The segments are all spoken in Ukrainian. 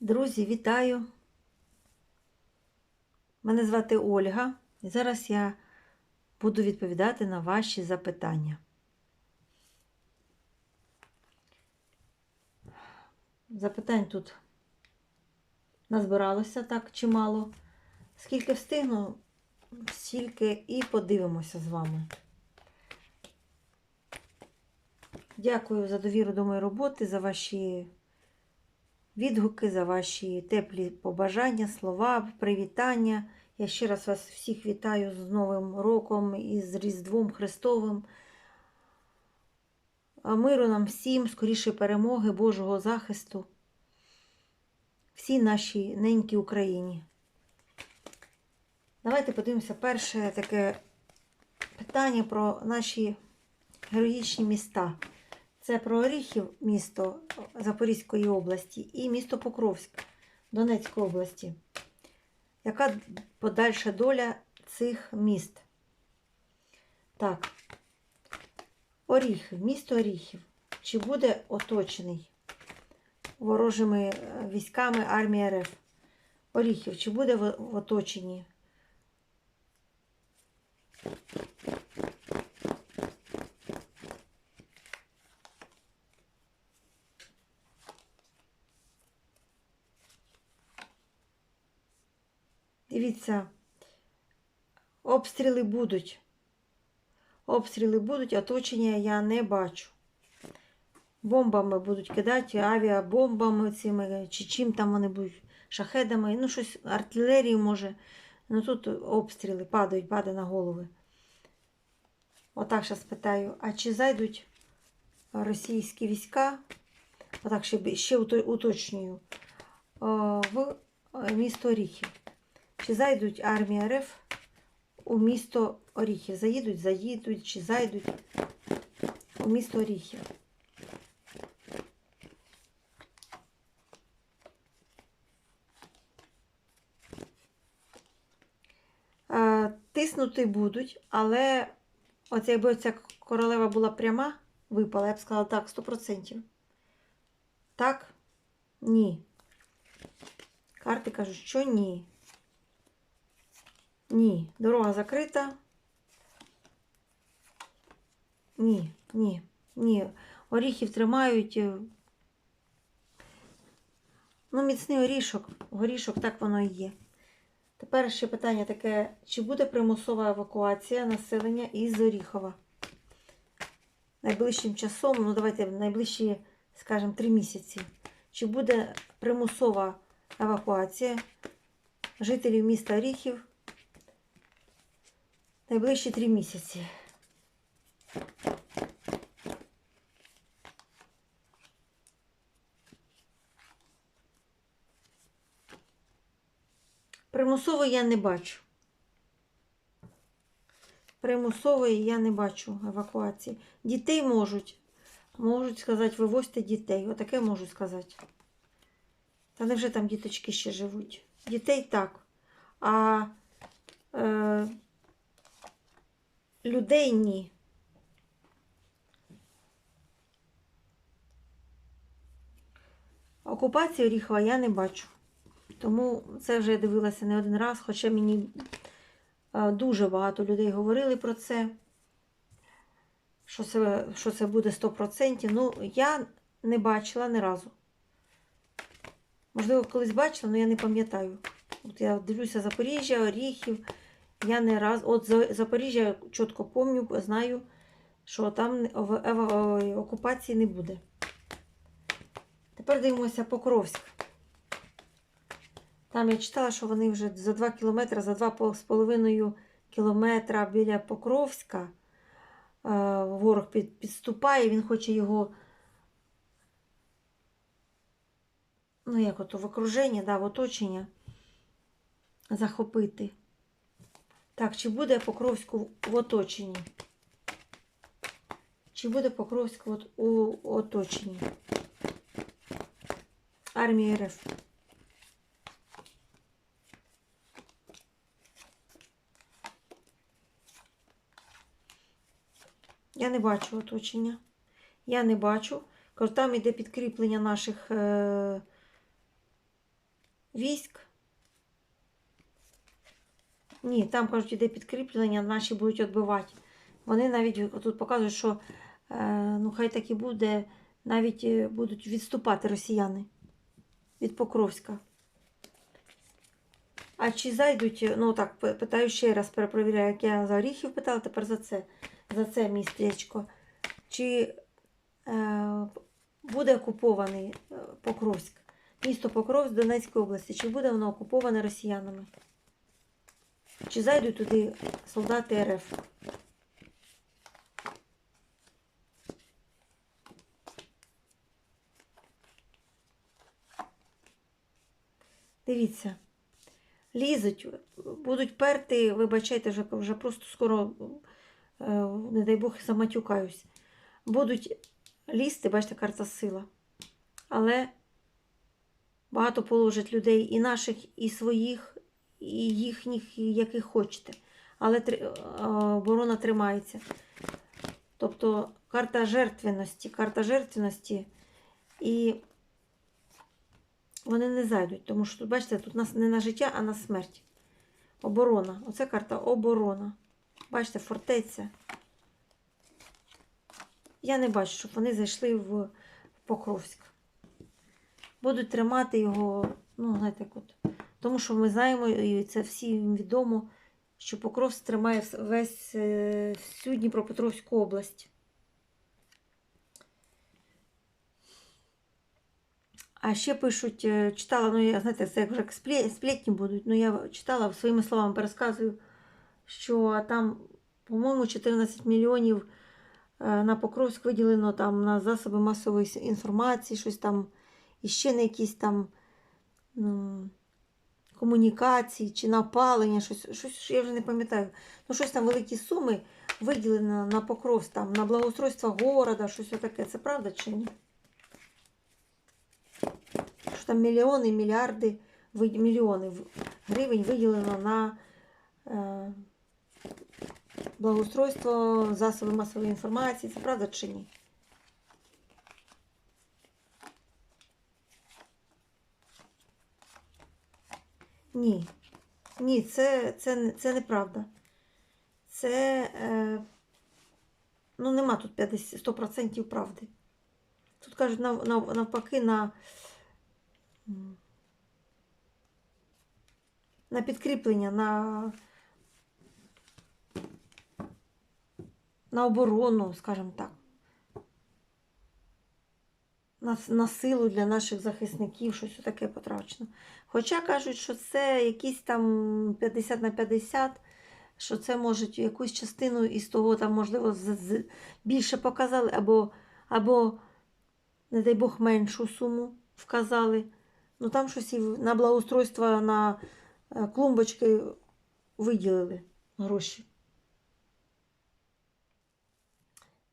Друзі, вітаю! Мене звати Ольга, і зараз я буду відповідати на ваші запитання. Запитань тут назбиралося так чимало. Скільки встигну, стільки і подивимося з вами. Дякую за довіру до моєї роботи, за ваші відгуки, за ваші теплі побажання, слова, привітання. Я ще раз вас всіх вітаю з Новим роком і з Різдвом Христовим. Миру нам всім, скоріше перемоги, Божого захисту, всій нашій ненькій Україні. Давайте подивимося перше таке питання про наші героїчні міста. Це про Оріхів, місто Запорізької області, і місто Покровськ Донецької області. Яка подальша доля цих міст? Так, Оріхів, місто Оріхів. Чи буде оточений ворожими е, військами армії РФ? Оріхів, чи буде в в оточенні? Дивіться, обстріли будуть. Обстріли будуть, оточення я не бачу. Бомбами будуть кидати, авіабомбами цими, чи чим там вони будуть, шахедами, ну щось, артилерію може. Ну тут обстріли падають, падає на голови. Отак зараз питаю, а чи зайдуть російські війська? Отак ще, ще уточнюю. е, В місто Оріхів. Чи зайдуть армія РФ у місто Оріхів? Заїдуть, заїдуть, чи зайдуть у місто Оріхів? Е, Тиснути будуть, але оце якби ця королева була пряма, випала, я б сказала так, 100%. Так? Ні. Карти кажуть, що ні. Ні. Дорога закрита. Ні, ні, ні. Оріхів тримають. е, Ну, міцний орішок. Горішок, так воно і є. Тепер ще питання таке: чи буде примусова евакуація населення із Оріхова? Найближчим часом, ну давайте найближчі, скажімо, три місяці. Чи буде примусова евакуація жителів міста Оріхів найближчі три місяці? Примусової я не бачу. Примусової я не бачу евакуації. Дітей можуть. Можуть сказати, вивозьте дітей. Отаке можуть сказати. Та невже там діточки ще живуть? Дітей так. А е, людей ні. Окупації Оріхова я не бачу. Тому це вже я дивилася не один раз, хоча мені е, дуже багато людей говорили про це, що це, що це буде 100%. Ну, я не бачила ні разу. Можливо, колись бачила, але я не пам'ятаю. От я дивлюся Запоріжжя, Оріхів. Я не раз. От За- Запоріжжя я чітко пам'ятаю, знаю, що там ев- ев- окупації не буде. Тепер дивимося Покровськ. Там я читала, що вони вже за 2 кілометри, за 2,5 кілометра біля Покровська е, ворог підступає, він хоче його, ну як ото в окруженні, да, в оточення захопити. Так, чи буде Покровську в оточенні? Чи буде Покровськ от у оточенні? Армії РФ. Я не бачу оточення. Я не бачу. Там іде підкріплення наших е, військ. Ні, там кажуть, іде підкріплення, наші будуть відбивати. Вони навіть тут показують, що е, ну хай так і буде, навіть е, будуть відступати росіяни від Покровська. А чи зайдуть, ну так, питаю ще раз, перепровіряю, як я за Оріхів питала, тепер за це, за це містечко. Чи е, буде окупований е, Покровськ, місто Покровськ Донецької області, чи буде воно окуповане росіянами? Чи зайдуть туди солдати РФ? Дивіться, лізуть, будуть перти, вибачайте, вже, вже просто скоро, е, не дай Бог, заматюкаюсь. Будуть лізти, бачите, карта сила. Але багато положить людей і наших, і своїх, і їхніх, яких хочете. Але е, оборона тримається. Тобто карта жертвеності, карта жертвеності, і вони не зайдуть, тому що бачите, тут нас не на життя, а на смерть. Оборона. Оце карта оборона. Бачите, фортеця. Я не бачу, щоб вони зайшли в Покровськ. Будуть тримати його, ну, знаєте, от. Тому що ми знаємо, і це всім відомо, що Покровськ тримає весь е, всю Дніпропетровську область. А ще пишуть, е, читала, ну я знаєте, це вже сплетні будуть. Ну я читала своїми словами, пересказую, що там, по-моєму, 14 мільйонів е, на Покровськ виділено там на засоби масової інформації, щось там, і ще на якісь там м, комунікації чи на опалення, щось, щось я вже не пам'ятаю. Ну, щось там великі суми виділено на Покровськ, там, на благоустройство города, щось таке. Це правда чи ні? що там мільйони, мільярди, мільйони гривень виділено на е, благоустройство засобів масової інформації. Це правда чи ні? Ні. Ні, це, це, це неправда. Це, е, ну, нема тут 50, 100% правди. Тут кажуть, нав, нав, навпаки, на, на підкріплення, на, на оборону, скажімо так. На, на силу для наших захисників, щось таке потрачено. Хоча кажуть, що це якісь там 50 на 50, що це можуть якусь частину із того, там, можливо, більше показали, або, або не дай Бог, меншу суму вказали. Ну там щось і на благоустройство на е, клумбочки виділили гроші.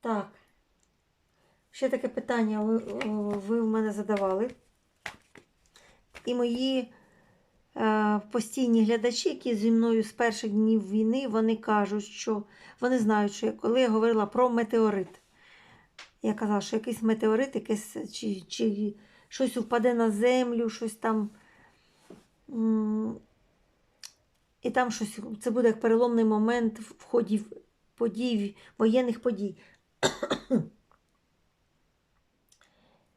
Так. Ще таке питання ви, ви в мене задавали. І мої е, постійні глядачі, які зі мною з перших днів війни, вони кажуть, що вони знають, що я- коли я говорила про метеорит, я казала, що якийсь метеорит, якийсь, чи, чи щось впаде на землю, щось там. І там щось, це буде як переломний момент в ході подій, воєнних подій.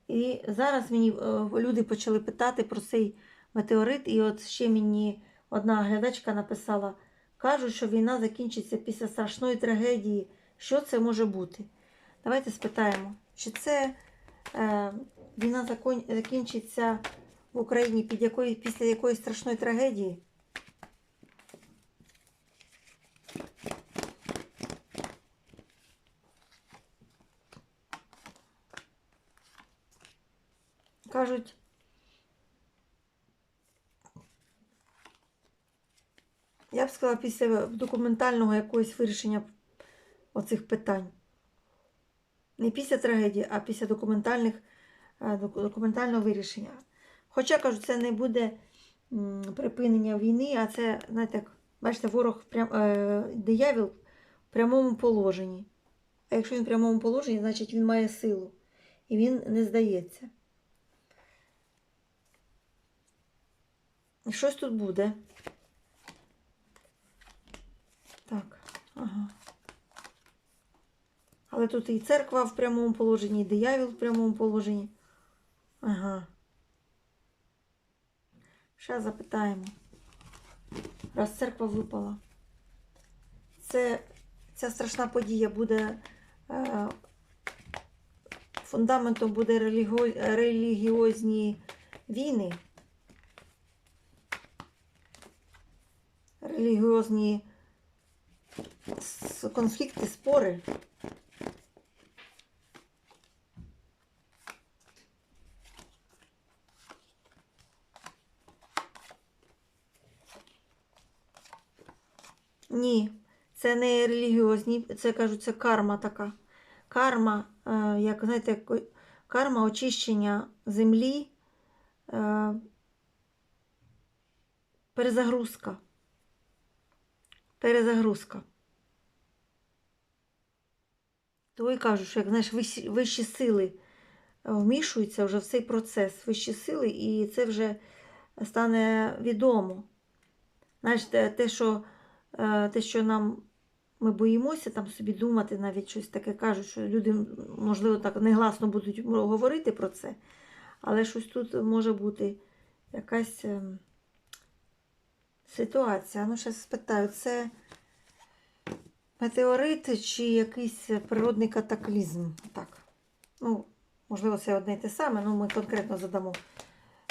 І зараз мені е, люди почали питати про цей метеорит, і от ще мені одна глядачка написала: кажуть, що війна закінчиться після страшної трагедії. Що це може бути? Давайте спитаємо, чи це е, війна закінчиться в Україні під якої... після якоїсь страшної трагедії? Кажуть, я б сказала, після документального якогось вирішення оцих питань. Не після трагедії, а після документальних, е, документального вирішення. Хоча, кажуть, це не буде припинення війни, а це, знаєте, як, бачите, ворог прям, е, диявіл в прямому положенні. А якщо він в прямому положенні, значить він має силу. І він не здається. Щось тут буде. Так, ага. Але тут і церква в прямому положенні, і диявіл в прямому положенні. Ага. Ще запитаємо. Раз церква випала. Це, ця страшна подія буде е, фундаментом буде релігіозні війни. Релігіозні конфлікти, спори. Ні, це не релігіозні, це кажуть, це карма така. Карма, е, як знаєте, карма очищення землі, е, перезагрузка. Перезагрузка. То і кажуть, що як знаєш, вищі, сили е, вмішуються вже в цей процес, вищі сили, і це вже стане відомо. Знаєш, те, те, що, е, те, що нам ми боїмося там собі думати, навіть щось таке кажуть, що люди, можливо, так негласно будуть говорити про це, але щось тут може бути якась ем, ситуація. Ну, зараз спитаю, це метеорит чи якийсь природний катаклізм? Так. Ну, можливо, це одне й те саме, але ми конкретно задамо.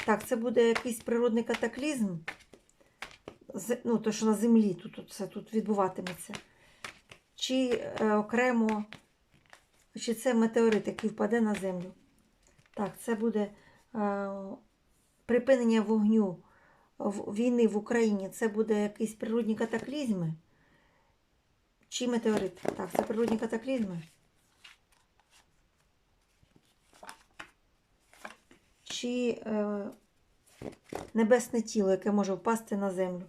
Так, це буде якийсь природний катаклізм. Ну, то, що на землі тут, все тут відбуватиметься. Чи е, окремо, чи це метеорит, який впаде на землю. Так, це буде е, припинення вогню війни в Україні. Це буде якісь природні катаклізми. Чи метеорит? Так, це природні катаклізми. Чи е, небесне тіло, яке може впасти на землю.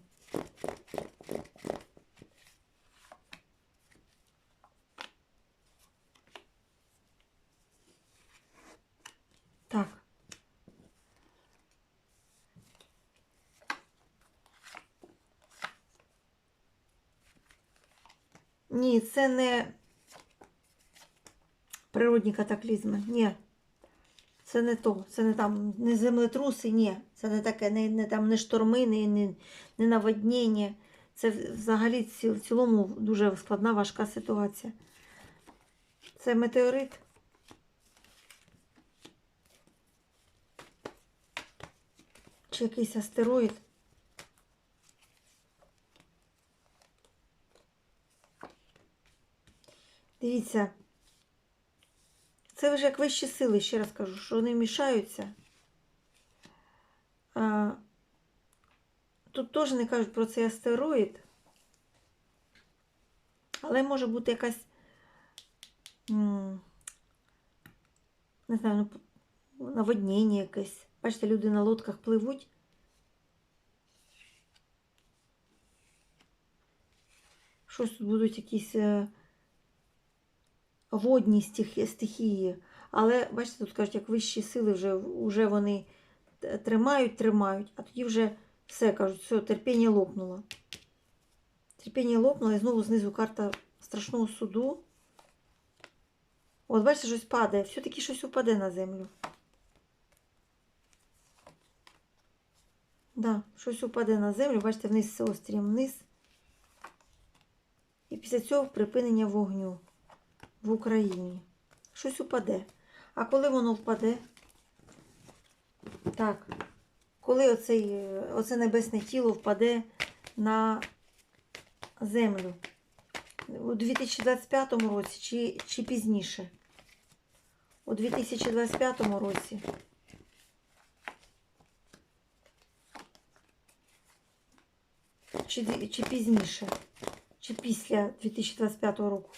Так. Ні, це не природні катаклізми. Ні. Це не то. Це не там не землетруси, ні. Це не таке, не, не там не шторми, не, не, не наводнення. Це взагалі в цілому дуже складна, важка ситуація. Це метеорит. Чи якийсь астероїд. Дивіться, це вже як вищі сили, ще раз кажу, що вони мішаються. Тут теж не кажуть про цей астероїд, але може бути якась, не знаю, ну, наводнення якесь. Бачите, люди на лодках пливуть. Щось тут будуть якісь е, водні стихії. Але, бачите, тут кажуть, як вищі сили вже, вже вони тримають, тримають, а тоді вже все кажуть, все, терпіння лопнуло. Терпіння лопнуло і знову знизу карта страшного суду. От, бачите, щось падає. Все-таки щось упаде на землю. Да, щось упаде на землю, бачите, вниз все острім вниз. І після цього припинення вогню в Україні. Щось упаде. А коли воно впаде? Так. Коли оцей, е, оце небесне тіло впаде на землю? У 2025 році чи, чи пізніше? У 2025 році. Чи, чи пізніше? Чи після 2025 року?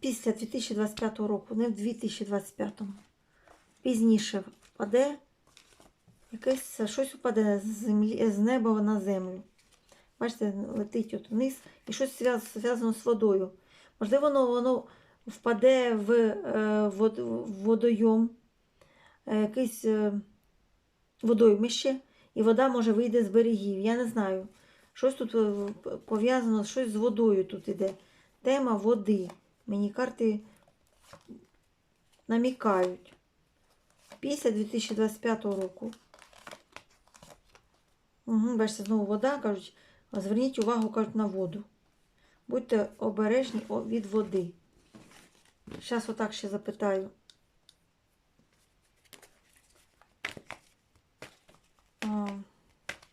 Після 2025 року, не в 2025. Пізніше впаде якесь щось упаде з землі з неба на землю. Бачите, летить от вниз і щось зв'яз- зв'язано з водою. Можливо, воно, воно впаде в, е, вод, в водойом, е, якийсь е, водоймище, і вода може вийде з берегів. Я не знаю. Щось тут е, пов'язано, щось з водою тут іде. Тема води. Мені карти намікають. Після 2025 року. Угу, бачите, знову вода, кажуть, зверніть увагу, кажуть, на воду. Будьте обережні від води. Зараз отак ще запитаю.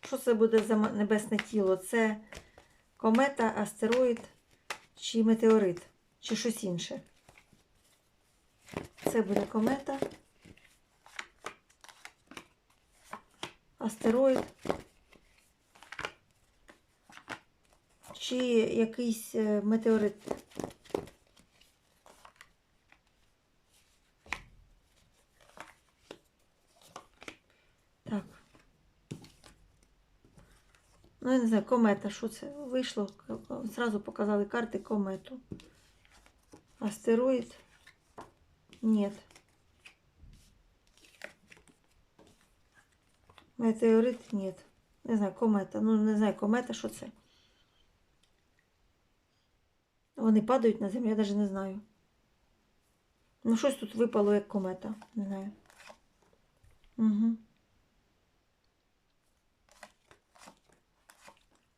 Що це буде за небесне тіло? Це комета, астероїд чи метеорит, чи щось інше? Це буде комета. Астероїд. Чи якийсь е, метеорит. Так. Ну, я не знаю, комета, що це? Вийшло, зразу показали карти комету. Астероїд? Нет. Метеорит? Нет. Не знаю, комета. Ну, не знаю, комета, що це. Вони падають на землю, я навіть не знаю. Ну, щось тут випало, як комета. Не знаю. Угу.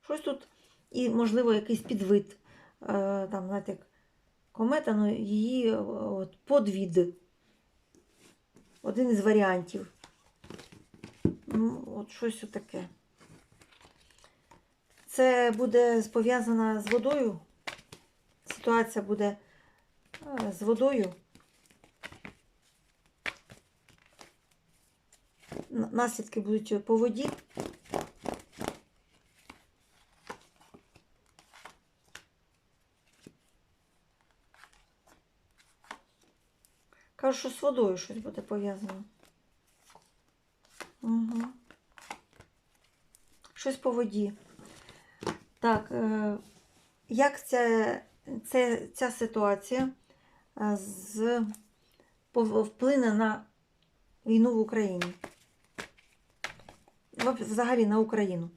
Щось тут і, можливо, якийсь підвид. Е, там, знаєте, як комета, ну її е, от, подвід. Один із варіантів. Ну, от щось таке. Це буде пов'язано з водою. Ситуація буде е, з водою. Наслідки будуть по воді. Кажу, що з водою щось буде пов'язано. Угу. Щось по воді. Так, е, як ця, це, ця ситуація е, з, вплине на війну в Україні? Взагалі на Україну.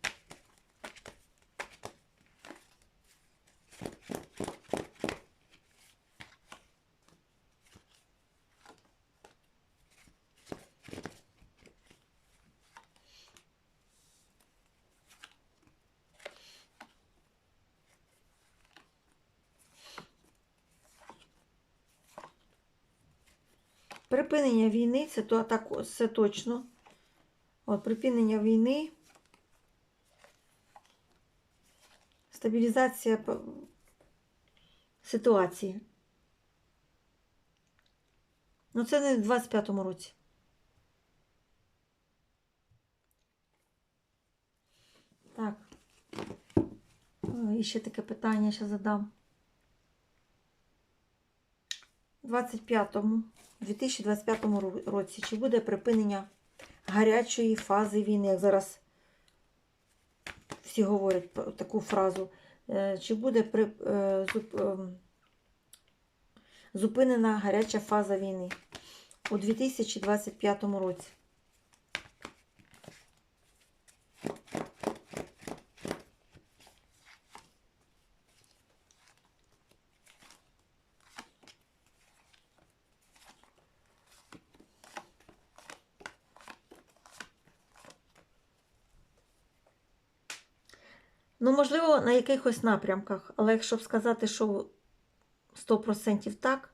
Припинення війни це то так, це точно. От, припинення війни. Стабілізація ситуації. Ну, це не в 25-му році. Так. Е, І ще таке питання ще задам. У 25-му, 2025 році, чи буде припинення гарячої фази війни, як зараз всі говорять таку фразу, Е, чи буде е, ем, зупинена гаряча фаза війни у 2025 році? Можливо, на якихось напрямках, але якщо б сказати, що 100% так,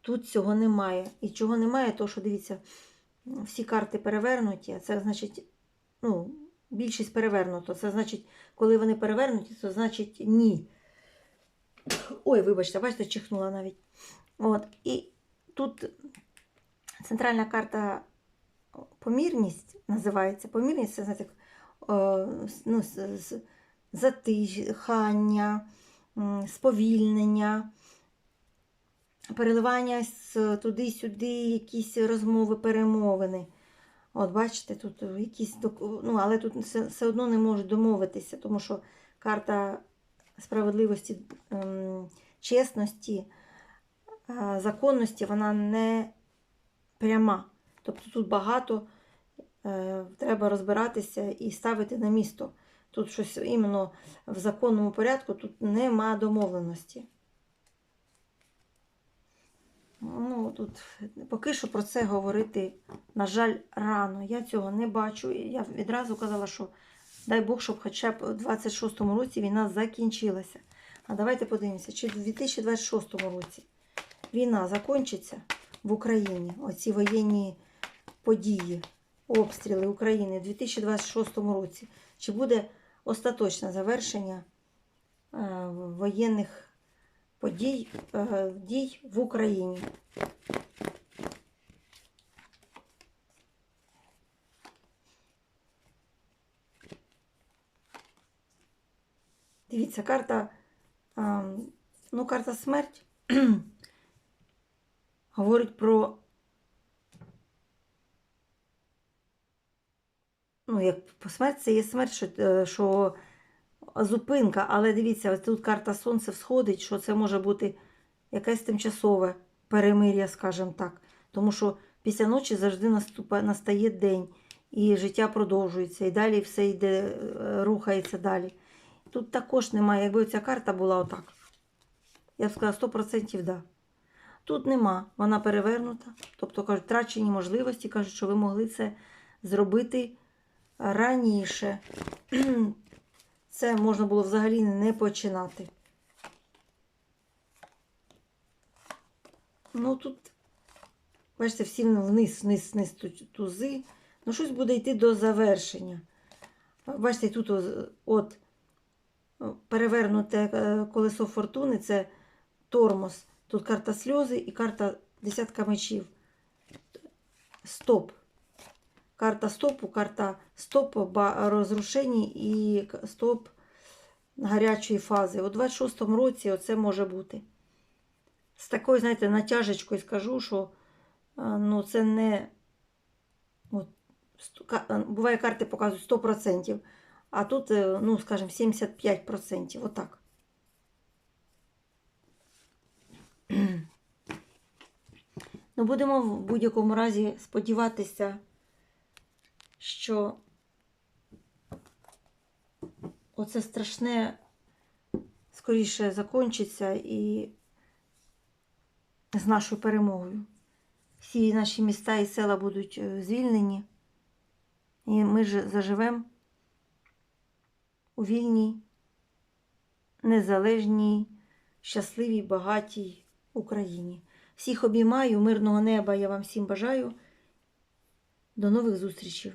тут цього немає. І чого немає, то що дивіться, всі карти перевернуті, а це значить, ну, більшість перевернуто. Це значить, коли вони перевернуті, то значить ні. Ой, вибачте, бачите, чихнула навіть. От. І тут центральна карта помірність називається. Помірність це знаєте, ну, затихання, сповільнення. переливання туди-сюди, якісь розмови, перемовини. От бачите, тут якісь ну, але тут все, одно не можуть домовитися, тому що карта справедливості, ем, чесності, е, законності, вона не пряма. Тобто тут багато е, треба розбиратися і ставити на місто. Тут щось іменно в законному порядку, тут нема домовленості. Ну, тут поки що про це говорити, на жаль, рано. Я цього не бачу. Я відразу казала, що дай Бог, щоб хоча б у 26-му році війна закінчилася. А давайте подивимося, чи в 2026 році війна закінчиться в Україні, оці воєнні події, обстріли України в 2026 році. Чи буде остаточне завершення е, воєнних подій е, дій в Україні? Дивіться, карта, ну, карта смерть говорить про. Ну, як смерть це є смерть, що, е, що зупинка, але дивіться, тут карта Сонце всходить, що це може бути якесь тимчасове перемир'я, скажімо так. Тому що після ночі завжди наступає, настає день, і життя продовжується, і далі все йде, е, рухається далі. Тут також немає, якби ця карта була отак. Я б сказала 100% да. Тут нема, вона перевернута. Тобто, кажуть, втрачені можливості, кажуть, що ви могли це зробити раніше. Це можна було взагалі не починати. Ну тут, бачите, всі вниз, вниз, вниз тузи. Ну, щось буде йти до завершення. Бачите, тут от перевернуте е, колесо фортуни це тормоз. Тут карта сльози і карта десятка мечів. Стоп. Карта стопу, карта стоп розрушені і стоп гарячої фази. У 26-му році оце може бути. З такою, знаєте, натяжечкою скажу, що е, ну, це не. От, е, буває, карти показують 100%, а тут, е, ну, скажімо, 75%. Отак. Ну, будемо в будь-якому разі сподіватися, що оце страшне скоріше закінчиться і з нашою перемогою. Всі наші міста і села будуть е, звільнені, і ми ж заживемо у вільній, незалежній, щасливій, багатій Україні. Всіх обіймаю, мирного неба я вам всім бажаю. До нових зустрічей!